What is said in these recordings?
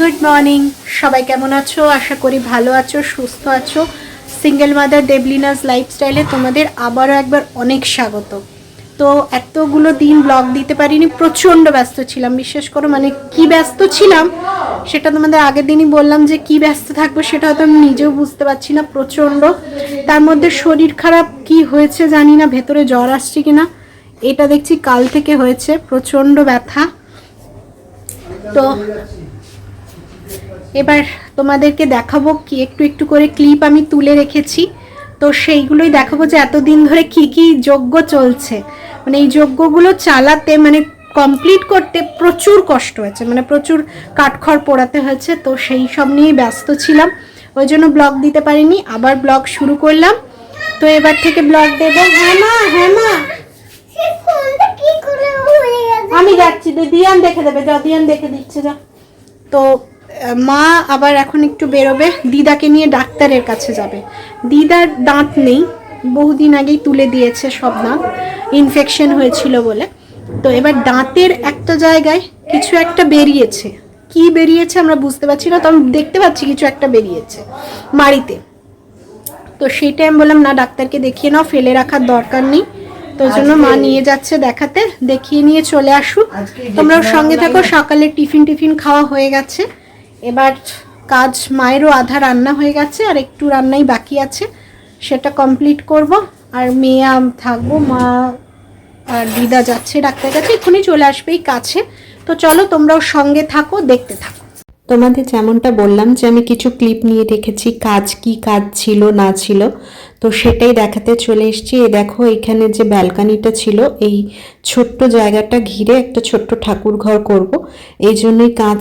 Good morning. সবাই কেমন আছো? আশা করি ভালো আছো, সুস্থ আছো। সিঙ্গেল মাদার দেবলিনাস লাইফস্টাইলে তোমাদের আবারও একবার অনেক স্বাগত। তো এতগুলো দিন ব্লগ দিতে পারিনি, প্রচণ্ড ব্যস্ত ছিলাম। বিশ্বাস করো মানে কি ব্যস্ত ছিলাম, সেটা তোমাদের আগের দিনই বললাম যে কি ব্যস্ত থাকব সেটা হয়তো আমি নিজেও বুঝতে পারছি না, প্রচণ্ড। তার মধ্যে শরীর খারাপ, কি হয়েছে জানি না, ভেতরে জ্বর আসছে কিনা, এটা দেখছি কাল থেকে হয়েছে, প্রচণ্ড ব্যথা। তো এবার তোমাদেরকে দেখাবো কি একটু একটু করে ক্লিপ আমি তুলে রেখেছি। তো সেইগুলোই দেখাবো যে এতদিন ধরে কি কি যজ্ঞ চলছে। মানে এই যজ্ঞগুলো চালাতে মানে কমপ্লিট করতে প্রচুর কষ্ট হয়েছে। মানে প্রচুর কাঠখড় পোড়াতে হয়েছে। তো সেই সব নিয়েই ব্যস্ত ছিলাম। ওই জন্য ব্লগ দিতে পারিনি। আবার ব্লগ শুরু করলাম। তো এবার থেকে ব্লগ দেবো। হ্যাঁ মা হ্যাঁ মা আমি যাচ্ছি। দিয়ান দেখে দেবে। যা, দিয়ান দেখে দিচ্ছে, যা। তো মা আবার এখন একটু বেরোবে। দিদাকে নিয়ে ডাক্তারের কাছে যাবে। দিদার দাঁত নেই। বহুদিন আগেই তুলে দিয়েছে সব দাঁত। ইনফেকশন হয়েছিল বলে। তো এবার দাঁতের একটা জায়গায় কিছু একটা বেরিয়েছে। কি বেরিয়েছে আমরা বুঝতে পারছি না তো আমি দেখতে পাচ্ছি কিছু একটা বেরিয়েছে মাড়িতে। তো সেইটাই আমি বললাম না ডাক্তারকে দেখিয়ে নাও ফেলে রাখার দরকার নেই। তো ওই জন্য মা নিয়ে যাচ্ছে দেখাতে দেখিয়ে নিয়ে চলে আসুক। তোমরাও সঙ্গে থাকো সকালে টিফিন টিফিন খাওয়া হয়ে গেছে। এবার কাজ মায়েরও আধা রান্না হয়ে গেছে, আর একটু রান্নাই বাকি আছে। সেটা কমপ্লিট করব, আর মেয়ে থাকব, মা আর দিদা যাচ্ছে ডাক্তার কাছে, এক্ষুনি চলে আসবে এই কাছে। তো চলো তোমরাও সঙ্গে থাকো, দেখতে থাকো। তোমাদের যেমনটা বললাম যে আমি কিছু ক্লিপ নিয়ে রেখেছি কাজ কি কাজ ছিল, না ছিল, তো সেটাই দেখাতে চলে এসেছি। এ দেখো, এখানে যে ব্যালকানিটা ছিল, এই ছোট্ট জায়গাটা ঘিরে একটা ছোট্ট ঠাকুর ঘর করব। এই জন্যই কাজ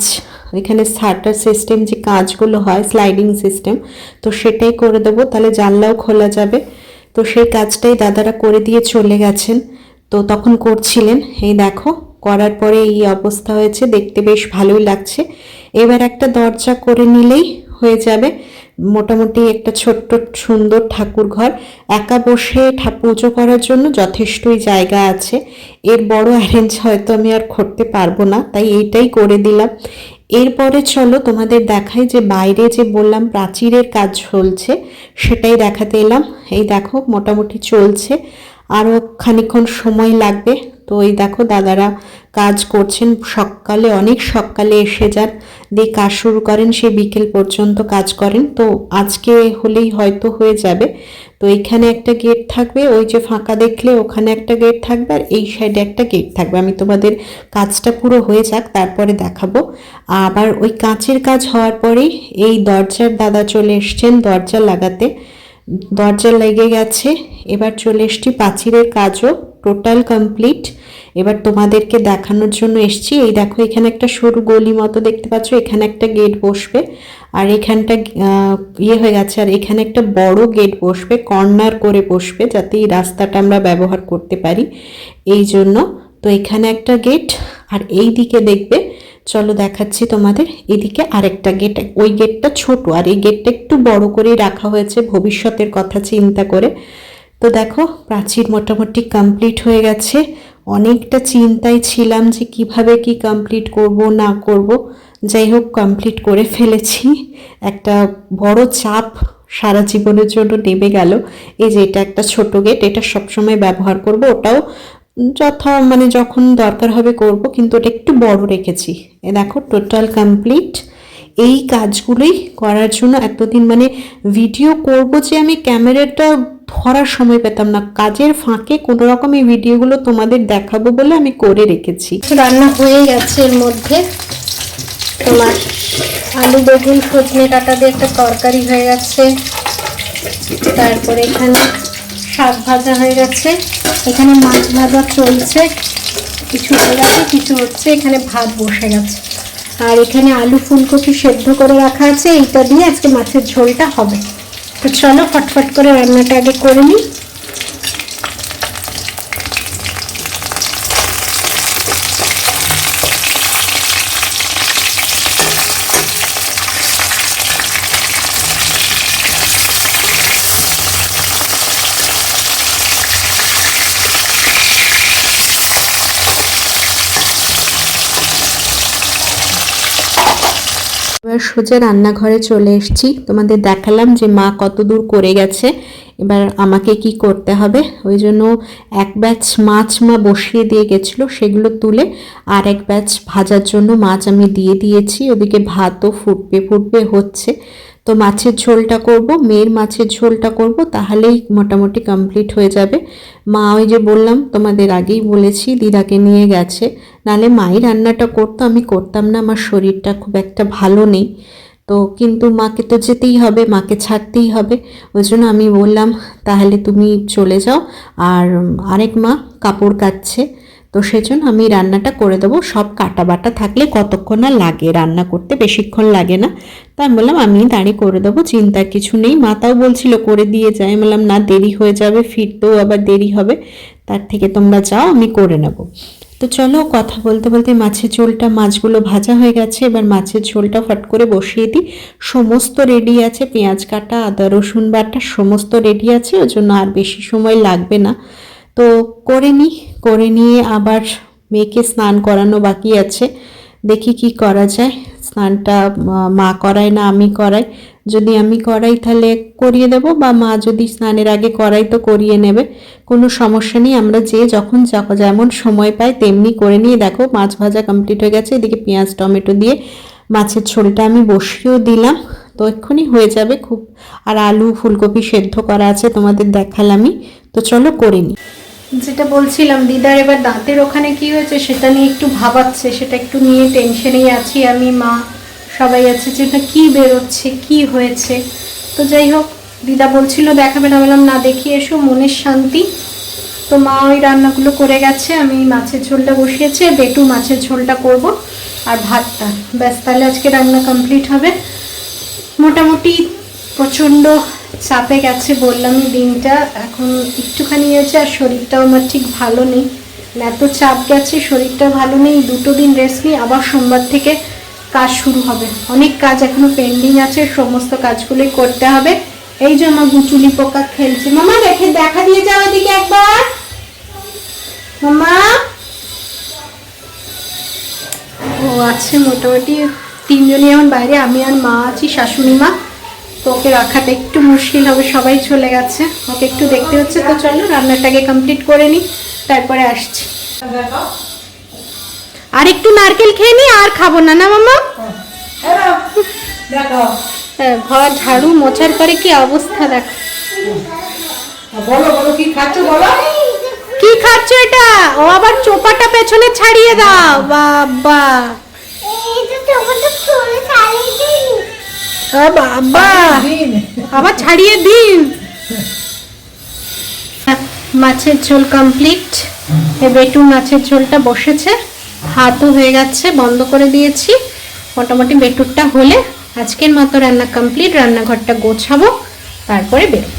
এখানে সার্টার সিস্টেম যে কাজগুলো হয় স্লাইডিং সিস্টেম তো সেটাই করে দেবো। তাহলে জানলাও খোলা যাবে। তো সেই কাজটাই দাদারা করে দিয়ে চলে গেছেন। তো তখন করছিলেন। এই দেখো, করার পরে এই অবস্থা হয়েছে। দেখতে বেশ ভালোই লাগছে। এবার একটা দরজা করে নিলেই হয়ে যাবে। মোটামুটি একটা ছোট্ট সুন্দর ঠাকুর ঘর। একা বসে পুজো করার জন্য যথেষ্টই জায়গা আছে। এর বড় অ্যারেঞ্জ হয়তো আমি আর করতে পারব না। তাই এইটাই করে দিলাম। এরপরে চলো তোমাদের দেখাই যে বাইরে যে বললাম প্রাচীরের কাজ চলছে, সেটাই দেখাতে এলাম। এই দেখো, মোটামুটি চলছে। আরও খানিক্ষণ সময় লাগবে। তো এই দেখো, দাদারা কাজ করছেন। সকালে, অনেক সকালে এসে যান। দিয়ে কাজ শুরু করেন, সে বিকেল পর্যন্ত কাজ করেন। তো আজকে হলেই হয়তো হয়ে যাবে। তো এখানে একটা গেট থাকবে, ওই যে ফাঁকা দেখলে ওখানে একটা গেট থাকবে আর এই সাইডে একটা গেট থাকবে। আমি তোমাদের কাজটা পুরো হয়ে যাক, তারপরে দেখাবো। আবার ওই কাঁচের কাজ হওয়ার পরেই এই দরজার দাদা চলে এসছেন দরজা লাগাতে। দরজা লেগে গেছে। এবার চলে এসছি পাঁচিরের কাজও টোটাল কমপ্লিট এবার তোমাদেরকে দেখানোর জন্য এসছি। এই দেখো, এখানে একটা সরু গলি মতো দেখতে পাচ্ছ, এখানে একটা গেট বসবে। আর এখানটা ইয়ে হয়ে গেছে, আর এখানে একটা বড় গেট বসবে কর্নার করে বসবে, যাতে এই রাস্তাটা আমরা ব্যবহার করতে পারি। এই জন্য, তো এখানে একটা গেট আর এই দিকে দেখবে চলো দেখাচ্ছি তোমাদের। এদিকে আরেকটা গেট ওই গেটটা ছোট আর এই গেটটা একটু বড় করেই রাখা হয়েছে ভবিষ্যতের কথা চিন্তা করে। তো দেখো, প্রাচীর মোটামুটি কমপ্লিট হয়ে গেছে। অনেকটা চিন্তায় ছিলাম যে কীভাবে কি কমপ্লিট করব, না করব। যাই হোক কমপ্লিট করে ফেলেছি। একটা বড় চাপ সারা জীবনের জন্য নেমে গেল। এই যে এটা একটা ছোট গেট এটা সবসময় ব্যবহার করব, ওটাও যথা মানে যখন দরকার হবে করব, কিন্তু ওটা একটু বড় রেখেছি। এ দেখো টোটাল কমপ্লিট এই কাজগুলোই করার জন্য এতদিন মানে ভিডিও করব যে আমি ক্যামেরাটা ধরার সময় পেতাম না। কাজের ফাঁকে কোনো রকম এই ভিডিওগুলো তোমাদের দেখাবো বলে আমি করে রেখেছি। রান্না হয়ে গেছে এর মধ্যে। তোমার আলু, বেগুন সজনে ডাঁটা দিয়ে একটা তরকারি হয়ে গেছে। তারপরে এখানে শাক ভাজা হয়ে গেছে। এখানে মাছ ভাজা চলছে। কিছু হয়ে গেছে কিছু হচ্ছে এখানে ভাত বসে গেছে। আর এখানে আলু ফুলকপি সেদ্ধ করে রাখা আছে। এইটা দিয়ে আজকে মাছের ঝোলটা হবে। তো চলো, ফটফট করে রান্নাটা আগে করে নিই। সোজা রান্নাঘরে চলে এসেছি। তোমাদের দেখালাম যে মা কত দূর করে গেছে। এবার আমাকে কি করতে হবে? ওই জন্য এক ব্যাচ মাছ মা বসিয়ে দিয়ে গেছিল, সেগুলো তুলে আর এক ব্যাচ ভাজার জন্য মাছ আমি দিয়ে দিয়েছি। ওদিকে ভাতও ফুটবে ফুটবে, হচ্ছে। তো মাছের ঝোলটা করব, মেয়ের মাছের ঝোলটা করব, তাহলেই মোটামুটি কমপ্লিট হয়ে যাবে। মা ওই যে বললাম, তোমাদের আগেই বলেছি, দিদাকে নিয়ে গেছে। নালে মাই রান্নাটা করতো, আমি করতাম না, আমার শরীরটা খুব একটা ভালো নেই। তো কিন্তু মাকে তো যেতেই হবে, মাকে ছাড়তেই হবে। ওই জন্য আমি বললাম, তাহলে তুমি চলে যাও। আর আরেক মা কাপড় কাচ্ছে। তো সেজন্য আমি রান্নাটা করে দেবো। সব কাটা বাটা থাকলে কতক্ষণ আর লাগে রান্না করতে? বেশিক্ষণ লাগে না। তা আমি বললাম, আমি দাঁড়িয়ে করে দেবো, চিন্তার কিছু নেই। মাতাও বলছিল, করে দিয়ে যায় আমি বললাম, না, দেরি হয়ে যাবে, ফিরতেও আবার দেরি হবে। তার থেকে তোমরা যাও, আমি করে নেব। তো চলো, কথা বলতে বলতে মাছের ঝোলটা, মাছগুলো ভাজা হয়ে গেছে। এবার মাছের ঝোলটা ফট করে বসিয়ে দিই। সমস্ত রেডি আছে, পেঁয়াজ কাটা, আদা, রসুন বাটা, সমস্ত রেডি আছে। ওই জন্য আর বেশি সময় লাগবে না। তো করে নিই করে নিয়ে আবার মেয়েকে স্নান করানো বাকি আছে। দেখি কি করা যায়। স্নানটা মা- করায় না আমি করাই। যদি আমি করাই তাহলে করিয়ে দেব বা মা যদি স্নানের আগে করাই তো করিয়ে নেবে। কোনো সমস্যা নেই, আমরা যে যখন যখ- যেমন সময় পাই তেমনি করে নিয়ে দেখো, মাছ ভাজা কমপ্লিট হয়ে গেছে। এদিকে পেঁয়াজ, টমেটো দিয়ে মাছের ঝোলটা আমি বসিয়েও দিলাম। তো এক্ষুনি হয়ে যাবে খুব। আর আলু, ফুলকপি সেদ্ধ করা আছে তোমাদের দেখালামই। তো চলো করে নিই যেটা বলছিলাম, দিদার এবার দাঁতের ওখানে কি হয়েছে সেটা নিয়ে একটু ভাবাচ্ছে, সেটা একটু নিয়ে টেনশনেই আছি আমি, মা সবাই আছে যে ওটা কী বেরোচ্ছে, কি হয়েছে? তো যাই হোক, দিদা বলছিল, দেখাবে না। বললাম, না দেখিয়ে এসো, মনের শান্তি। তো মা ওই রান্নাগুলো করে গেছে, আমি মাছের ঝোলটা বসিয়েছি, আর বেটু মাছের ঝোলটা করব আর ভাতটা। ব্যাস, তাহলে আজকে রান্না কমপ্লিট হবে। মোটামুটি প্রচণ্ড চাপে গেছে বললামই দিনটা এখন একটুখানি হয়েছে আর শরীরটাও আমার ঠিক ভালো নেই। মানে এত চাপ গেছে, শরীরটা ভালো নেই, দুটো দিন রেস্ট নিই আবার সোমবার থেকে কাজ শুরু হবে। অনেক কাজ এখনও পেন্ডিং আছে, সমস্ত কাজগুলোই করতে হবে। এই জন্য গুচুলি পোকা খেলছে। মামা, দেখে, দেখা দিয়ে যাও দিকে একবার। মামা। ও আছে মোটামুটি তিনজনই, এখন বাইরে আমি আর মা আছি, শাশুড়ি মা। তো ওকে রাখাটা একটু মুশকিল হবে সবাই চলে গেছে। ওকে একটু দেখতে হচ্ছে তো চলো রান্নাটাকে কমপ্লিট করে নিই তারপরে আসছি। আর একটু নারকেল খেয়ে নি আর খাব না না মামা? হ্যাঁ, ঘর ঝাড়ু মোছার পরে কি অবস্থা দেখ। বলো বলো কি খাচ্ছ বলো? কি খাচ্ছ এটা? ও আবার চোপাটা পেছনে ছাড়িয়ে দাও বাবা ও আবার ছাড়িয়ে দিন। মাছের ঝোল কমপ্লিট বেটু মাছের ঝোলটা বসেছে। হাতও হয়ে গেছে, বন্ধ করে দিয়েছি। মোটামুটি বেটুরটা হলে আজকের মতো রান্না কমপ্লিট রান্নাঘরটা গোছাবো, তারপরে বেরো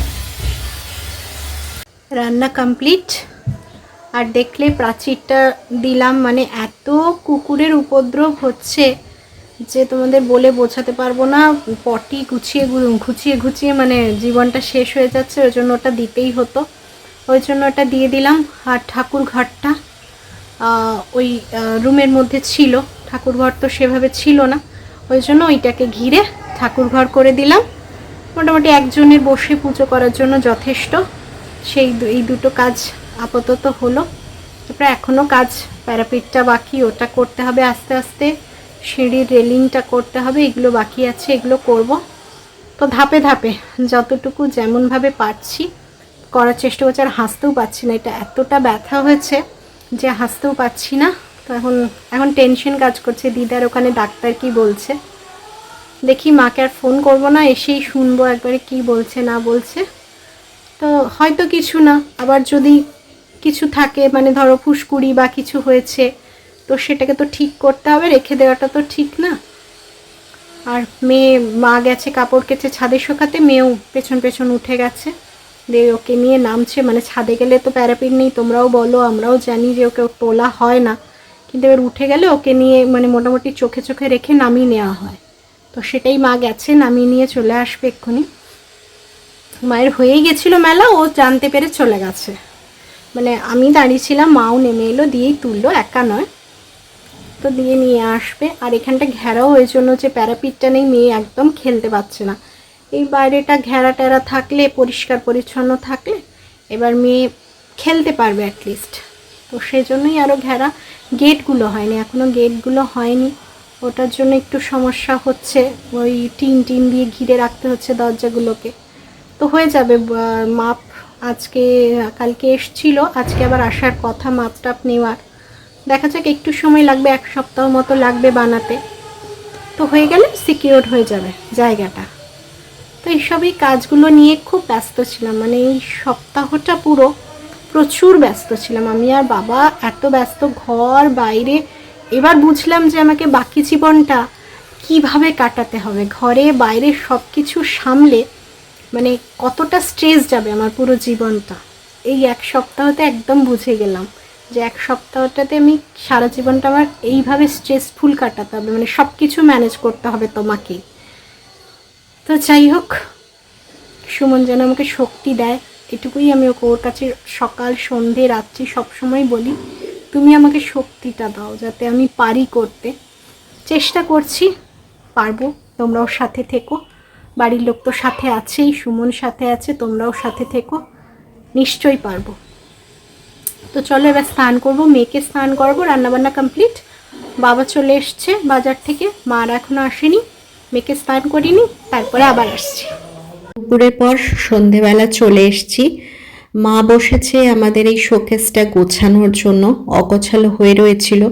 রান্না কমপ্লিট আর দেখলে প্রাচীরটা দিলাম মানে এত কুকুরের উপদ্রব হচ্ছে। যে তোমাদের বলে বোঝাতে পারব না, পটি গুছিয়ে গু- ঘুচিয়ে মানে জীবনটা শেষ হয়ে যাচ্ছে, ওই জন্য ওটা দিতেই হতো। ওই জন্য ওটা দিয়ে দিলাম, আর ঠাকুর ঘরটা ওই রুমের মধ্যে ছিল। ঠাকুর ঘর তো সেভাবে ছিল না। ওই জন্য ওইটাকে ঘিরে ঠাকুর ঘর করে দিলাম। মোটামুটি একজনের বসে পুজো করার জন্য যথেষ্ট। সেই এই দুটো কাজ আপাতত হলো। তারপরে এখনও কাজ, প্যারাপিটটা বাকি, ওটা করতে হবে আস্তে আস্তে। সিঁড়ির রেলিংটা করতে হবে, এগুলো বাকি আছে, এগুলো করব। তো ধাপে ধাপে, যতটুকু যেমনভাবে পারছি, করার চেষ্টা করছি, আর হাসতেও পারছি না। এটা এতটা ব্যথা হয়েছে যে হাসতেও পারছি না। তো এখন এখন টেনশন কাজ করছে। দিদার ওখানে ডাক্তার কি বলছে? দেখি মাকে আর ফোন করব না, এসেই শুনব একবারে কি বলছে, না বলছে। তো হয়তো কিছু না, আবার যদি কিছু থাকে মানে ধরো ফুসকুড়ি বা কিছু হয়েছে তো সেটাকে তো ঠিক করতে হবে, রেখে দেওয়াটা তো ঠিক না। আর মেয়ে, মা গেছে, কাপড় কেচে ছাদে শোকাতে, মেয়েও পেছন পেছন উঠে গেছে। দিয়ে ওকে নিয়ে নামছে মানে ছাদে গেলে তো প্যারাপিট নেই, তোমরাও বলো, আমরাও জানি যে ওকে তোলা হয় না। কিন্তু এবার উঠে গেলে ওকে নিয়ে মানে মোটামুটি চোখে চোখে রেখে নামিয়ে নেওয়া হয়। তো সেটাই মা গেছে, নামিয়ে নিয়ে চলে আসবে এক্ষুনি। মায়ের হয়েই গেছিল মেলা, ও জানতে পেরে চলে গেছে। মানে আমি দাঁড়িয়েছিলাম মাও নেমে এলো, দিয়েই তুললো, একা নয়। তো দিয়ে নিয়ে আসবে। আর এখানটা ঘেরাও ওই জন্য যে প্যারাপিটটা নেই, মেয়ে একদম খেলতে পারছে না। এই বাইরেটা ঘেরা টেরা থাকলে, পরিষ্কার পরিচ্ছন্ন থাকলে, এবার মেয়ে খেলতে পারবে অ্যাটলিস্ট তো সেই জন্যই আরও ঘেরা। গেটগুলো হয়নি এখনও গেটগুলো হয়নি। ওটার জন্য একটু সমস্যা হচ্ছে। ওই টিন টিন দিয়ে ঘিরে রাখতে হচ্ছে দরজাগুলোকে। তো হয়ে যাবে মাপ আজকে, কালকে এসছিল। আজকে আবার আসার কথা মাপ টাপ নেওয়ার। দেখা যাক একটু সময় লাগবে, এক সপ্তাহ মতো লাগবে বানাতে। তো হয়ে গেলে সিকিওর হয়ে যাবে জায়গাটা। তো এইসবই কাজগুলো নিয়ে খুব ব্যস্ত ছিলাম মানে এই সপ্তাহটা পুরো প্রচুর ব্যস্ত ছিলাম। আমি আর বাবা এত ব্যস্ত ঘর, বাইরে, এবার বুঝলাম যে আমাকে বাকি জীবনটা কীভাবে কাটাতে হবে। ঘরে, বাইরে সব কিছু সামলে মানে কতটা স্ট্রেস যাবে আমার পুরো জীবনটা। এই এক সপ্তাহতে একদম বুঝে গেলাম। যে এক সপ্তাহটাতে আমি সারা জীবনটা আমার এইভাবে স্ট্রেসফুল কাটাতে হবে মানে সব কিছু ম্যানেজ করতে হবে তোমাকেই তো যাই হোক, সুমন যেন আমাকে শক্তি দেয়, এটুকুই আমি ওকে ওর কাছে সকাল, সন্ধে, রাত্রি সবসময় বলি, তুমি আমাকে শক্তিটা দাও যাতে আমি পারি করতে। চেষ্টা করছি, পারব, তোমরাও সাথে থেকো। বাড়ির লোক তো সাথে আছেই, সুমন সাথে আছে, তোমরাও সাথে থেকো, নিশ্চয়ই পারব। তো চলো এবার স্নান করব, মেয়েকে স্নান করব, রান্নাবান্না কমপ্লিট বাবা চলে এসছে বাজার থেকে মার এখনও আসেনি। মেয়েকে স্নান করিনি তারপরে আবার আসছি। দুপুরের পর সন্ধেবেলা চলে এসছি। মা বসেছে আমাদের এই শোকেসটা গোছানোর জন্য, অগোছালো হয়ে রয়েছিল।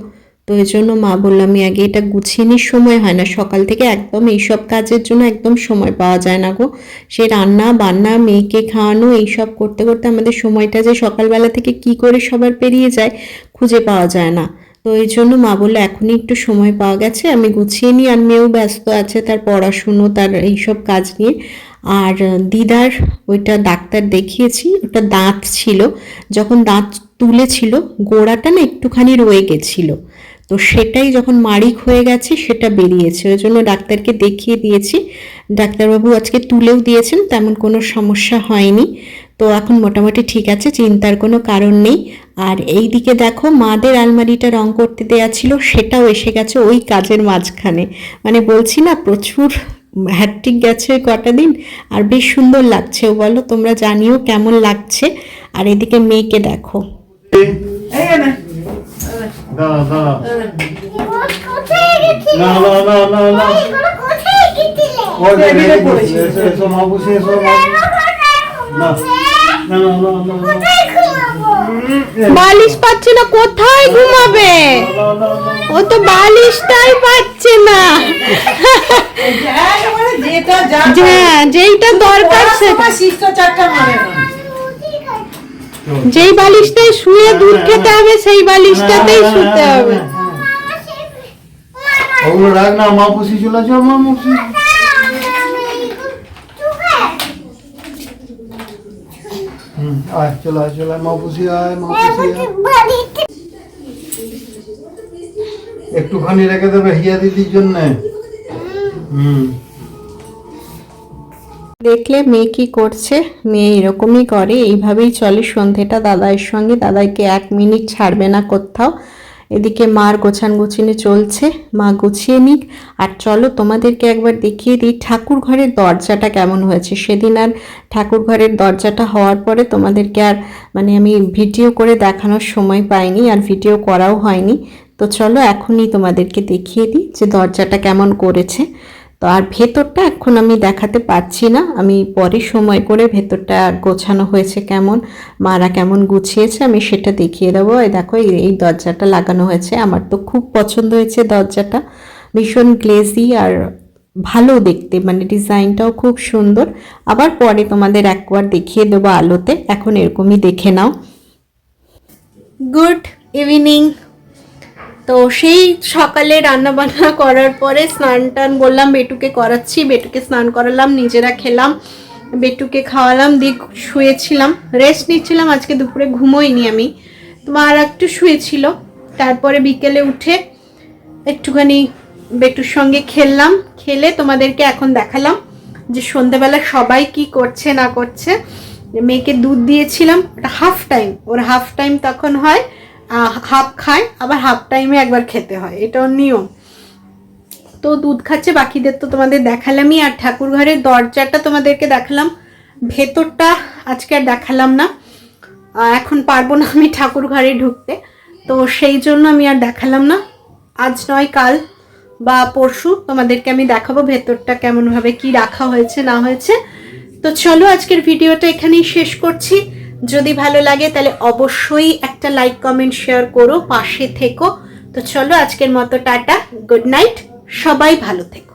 তো এই জন্য মা বললাম আমি আগে এটা গুছিয়ে নিই, সময় হয় না। সকাল থেকে একদম এইসব কাজের জন্য একদম সময় পাওয়া যায় না গো। সে রান্না, বান্না, মেয়েকে খাওয়ানো, এইসব করতে করতে আমাদের সময়টা যে সকালবেলা থেকে কি করে সবার পেরিয়ে যায়, খুঁজে পাওয়া যায় না। তো এই জন্য মা বলল, এখনই একটু সময় পাওয়া গেছে, আমি গুছিয়ে নিই। আর মেয়েও ব্যস্ত আছে তার পড়াশুনো, তার এইসব কাজ নিয়ে। আর দিদার, ওইটা ডাক্তার দেখিয়েছি, ওটা দাঁত ছিল। যখন দাঁত তুলেছিল, গোড়াটা না একটুখানি রয়ে গেছিল। তো সেটাই যখন মারিক হয়ে গেছে সেটা বেরিয়েছে। ওই জন্য ডাক্তারকে দেখিয়ে দিয়েছি। ডাক্তারবাবু আজকে তুলেও দিয়েছেন তেমন কোনো সমস্যা হয়নি। তো এখন মোটামুটি ঠিক আছে চিন্তার কোনো কারণ নেই। আর এই দিকে দেখো মাদের আলমারিটা রং করতে দেয়া ছিল সেটাও এসে গেছে ওই কাজের মাঝখানে। মানে বলছি না প্রচুর হ্যাট্রিক গেছে কটা দিন আর বেশ সুন্দর লাগছে। বলো তোমরা জানিও কেমন লাগছে। আর এদিকে মেয়েকে দেখো। এই না দাঁড়া দাঁড়া না না না না না। এগুলো কোথায় গেছিলে ওই যে টেবিলে রেডি পড়েছে। করছি। এসো এসো মা বসে এসো মা। না। না না না না না। কোথায় ঘুমাবো বালিশ পাচ্ছে না কোথায় ঘুমাবে? ও তো বালিশটাই পাচ্ছে না। যেটা হ্যাঁ যেইটা দরকার সেটা। শিষ্টাচারটা মানে না। যেই বালিশটায় শুয়ে দুধ খেতে হবে সেই বালিশটাতেই শুতে হবে। ওগুলো রাখ না মা বসে চলে যাও মা আয় চলে আয় চলে মা বসে আয় মা বসে একটুখানি রেখে দেবে হিয়া দিদির জন্য। হুম। দেখলে মেয়ে কি করছে? মেয়ে এরকমই করে, এইভাবেই চলে সন্ধেটা। দাদাইয়ের সঙ্গে, দাদাইকে এক মিনিট ছাড়বে না কোথাও। এদিকে মার গোছান গুছিনে চলছে, মা গুছিয়ে নিক। আর চলো তোমাদেরকে একবার দেখিয়ে দিই ঠাকুর ঘরের দরজাটা কেমন হয়েছে। সেদিন আর ঠাকুর ঘরের দরজাটা হওয়ার পরে তোমাদেরকে আর মানে আমি ভিডিও করে দেখানোর সময় পাইনি আর ভিডিও করাও হয়নি। তো চলো এখনই তোমাদেরকে দেখিয়ে দিই যে দরজাটা কেমন করেছে। তো আর ভেতরটা এখন আমি দেখাতে পারছি না। আমি পরে সময় করে ভেতরটা গোছানো হয়েছে কেমন, মারা কেমন গুছিয়েছে আমি সেটা দেখিয়ে দেবো। এই দেখো, এই- এই দরজাটা লাগানো হয়েছে। আমার তো খুব পছন্দ হয়েছে দরজাটা। ভীষণ গ্লেজি আর ভালো দেখতে মানে ডিজাইনটাও খুব সুন্দর। আবার পরে তোমাদের একবার দেখিয়ে দেবো আলোতে। এখন এরকমই দেখে নাও। গুড ইভিনিং তো সেই সকালে রান্না বান্না করার পরে স্নান টান বললাম, বেটুকে করাচ্ছি। বেটুকে স্নান করালাম, নিজেরা খেলাম, বেটুকে খাওয়ালাম, দিয়ে শুয়েছিলাম। রেস্ট নিচ্ছিলাম, আজকে দুপুরে ঘুমোইনি আমি। তো মা আর একটু শুয়েছিল, তারপরে বিকেলে উঠে একটুখানি বেটুর সঙ্গে খেললাম। খেলে তোমাদেরকে এখন দেখালাম যে সন্ধেবেলা সবাই কি করছে, না করছে। মেয়েকে দুধ দিয়েছিলাম হাফ টাইম ওর হাফ টাইম তখন হয় হাফ খায়, আবার হাফ টাইমে একবার খেতে হয়। এটা নিয়ম। তো দুধ খাচ্ছে, বাকিদের তো তোমাদের দেখালামই, আর ঠাকুর ঘরের দরজাটা তোমাদেরকে দেখালাম। ভেতরটা আজকে আর দেখালাম না। এখন পারব না আমি ঠাকুর ঘরে ঢুকতে। তো সেই জন্য আমি আর দেখালাম না। আজ নয়, কাল বা পরশু তোমাদেরকে আমি দেখাবো ভেতরটা কেমনভাবে কি রাখা হয়েছে, না হয়েছে। তো চলো আজকের ভিডিওটা এখানেই শেষ করছি। যদি ভালো লাগে, তাহলে অবশ্যই একটা লাইক কমেন্ট শেয়ার করো, পাশে থেকো। তো চলো আজকের মতো টাটা গুড নাইট সবাই ভালো থেকো।